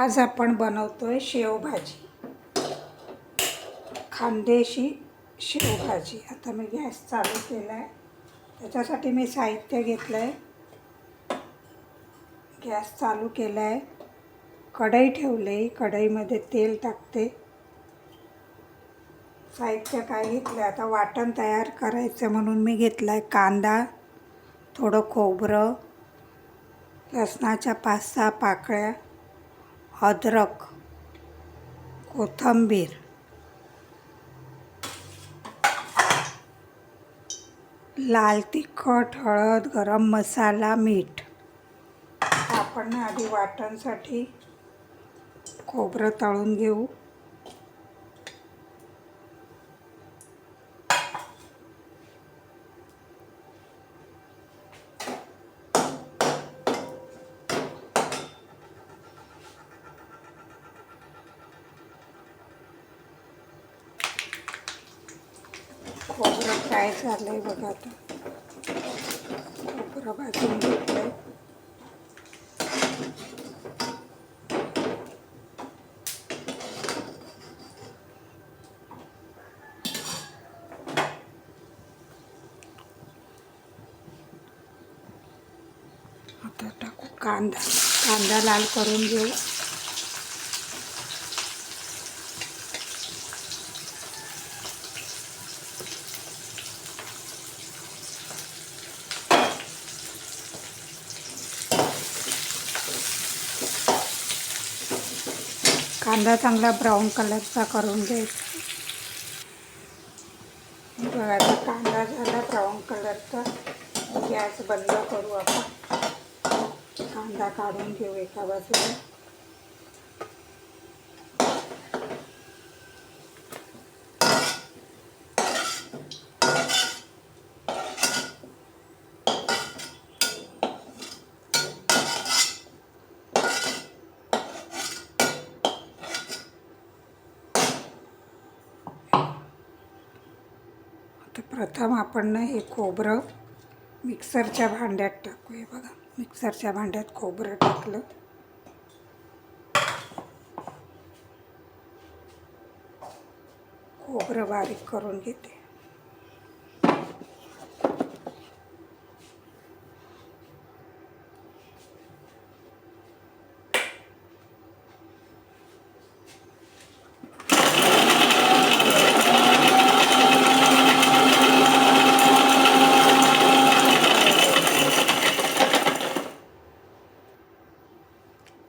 आज आपण बनवतोय शेवभाजी. खांदेशी शेवभाजी. आता मी गॅस चालू केला आहे त्याच्यासाठी मी साहित्य घेतलं आहे गॅस चालू केला आहे कढई ठेवले. कढईमध्ये तेल टाकते. साहित्य काय घेतलं आता वाटण तयार करायचं म्हणून मी घेतलं आहे कांदा थोडं खोबरं लसणाच्या पाच सहा पाकळ्या. अद्रक कोथिंबीर लाल तिखट हळद गरम मसाला मीठ. आपण आधी वाटणसाठी खोबरं तळून घेऊ. खोबरं फ्राय झालं आहे बघा आता. खोबरं भाजून घेतलं आहे आता टाकू कांदा. कांदा लाल करून घेऊ. कांदा चांगला ब्राऊन कलरचा करून घ्यायचा. बघा कांदा झाला ब्राऊन कलरचा. गॅस बंद करू आपण. कांदा काढून घेऊ एका बाजूला. प्रथम आपण हे खोबरं मिक्सरच्या भांड्यात टाकू. बघा मिक्सरच्या भांड्यात खोबरं टाकलं. खोबरं बारीक करून घेते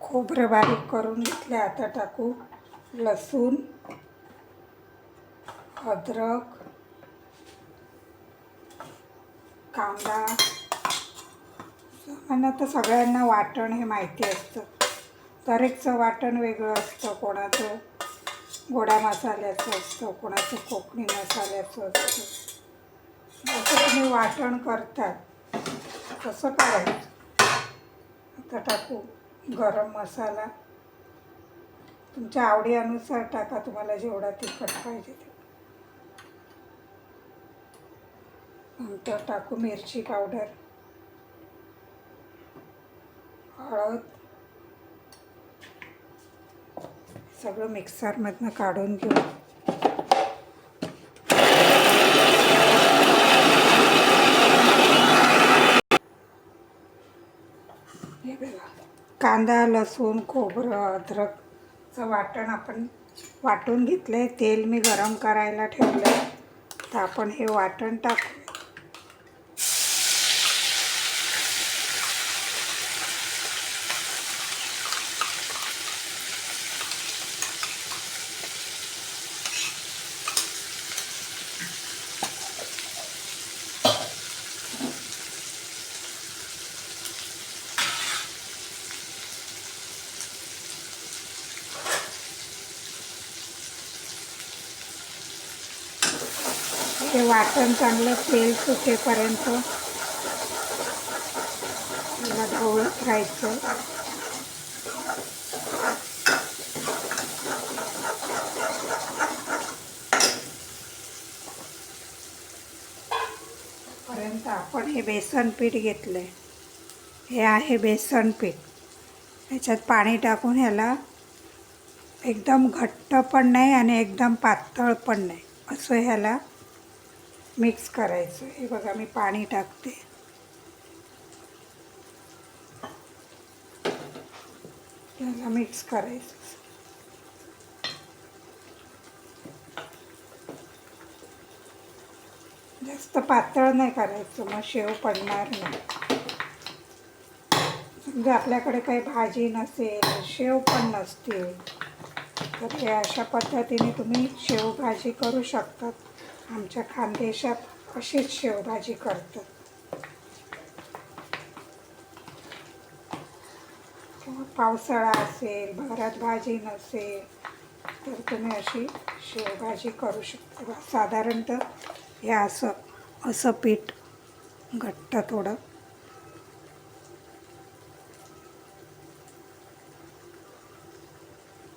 खोबरं बारीक करून घेतले आता टाकू लसूण अद्रक कांदा. सामान्य तर सगळ्यांना वाटण हे माहिती असतं. दरेकचं वाटण वेगळं असतं कोणाचं गोडा मसाल्याचं असतं कोणाचं कोकणी मसाल्याचं असतं. जसं तुम्ही वाटण करतात तसं करायचं. आता टाकू गरम मसाला. तुमच्या आवडीनुसार टाका तुम्हाला जेवढा तिखट पाहिजे नंतर टाकू मिरची पावडर हळद सगळं मिक्सरमधनं काढून घेऊ. कांदा लसूण खोबरं अद्रक चं वाटण आपण वाटून घेतलं आहे तेल मी गरम करायला ठेवलं आहे तर आपण हे वाटण टाकू. हे वाटण चांगलं तेल सुटेपर्यंत त्याला ढवळत राहायचं. पर्यंत आपण हे बेसन पीठ घेतलं आहे हे आहे बेसन पीठ. ह्याच्यात पाणी टाकून ह्याला एकदम घट्ट पण नाही आणि एकदम पातळ पण नाही. असं ह्याला मिक्स करायचं. हे बघा मी पाणी टाकते. त्याला मिक्स करायचं. जास्त पातळ नाही करायचं मग शेव पडणार नाही. समजा आपल्याकडे काही भाजी नसेल शेव पण नसतील तर हे अशा पद्धतीने तुम्ही शेवभाजी करू शकतात. आमच्या खानदेशात अशीच शेवभाजी करतात किंवा पावसाळा असेल भरात भाजी नसेल तर तुम्ही अशी शेवभाजी करू शकता. साधारणतः हे असं असं पीठ घट्ट थोडं.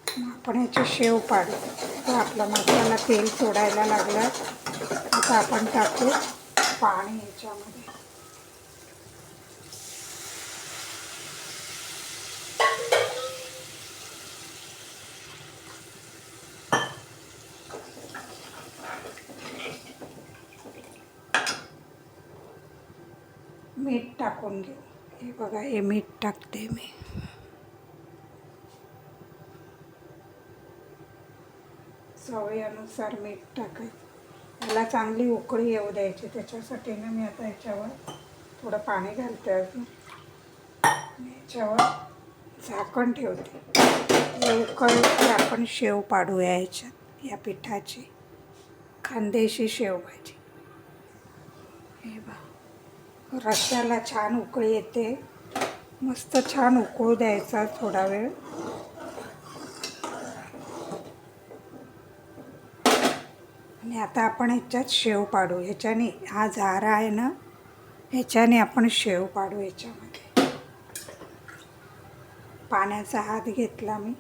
आपण ह्याचे शेव पाडू. तर आपला मसाला तेल सोडायला लागला. आता आपण टाकू पाणी याच्यामध्ये. मीठ टाकून घेऊ. हे बघा हे मीठ टाकते मी. सवयीनुसार मीठ टाकायचं. याला चांगली उकळी येऊ द्यायची त्याच्यासाठी ना मी आता याच्यावर थोडं पाणी घालते अजून. याच्यावर झाकण ठेवते. हे उकळी की आपण शेव पाडूया याच्यात या पिठाची. खानदेशी शेवभाजी हे बा रश्याला छान उकळी येते. मस्त छान उकळू द्यायचा थोडा वेळ. आणि आता आपण ह्याच्यात शेव पाडू. ह्याच्याने हा झारा आहे ना ह्याच्याने आपण शेव पाडू ह्याच्यामध्ये. पाण्याचा हात घेतला मी.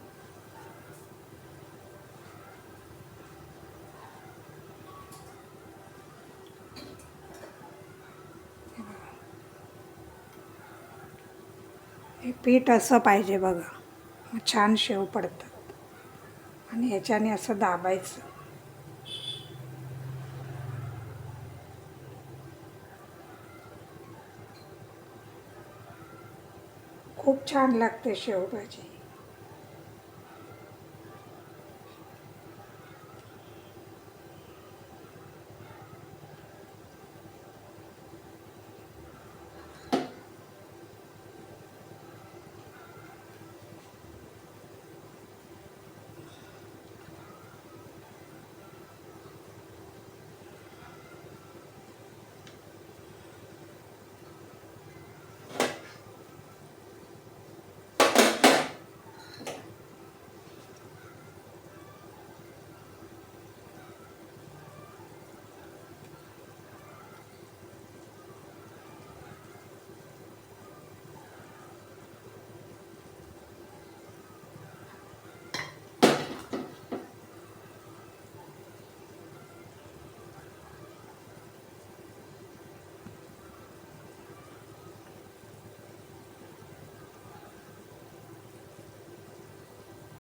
हे पीठ असं पाहिजे बघा. छान शेव पडतात. आणि ह्याच्याने असं दाबायचं. खूप छान लागते शेवभाजी.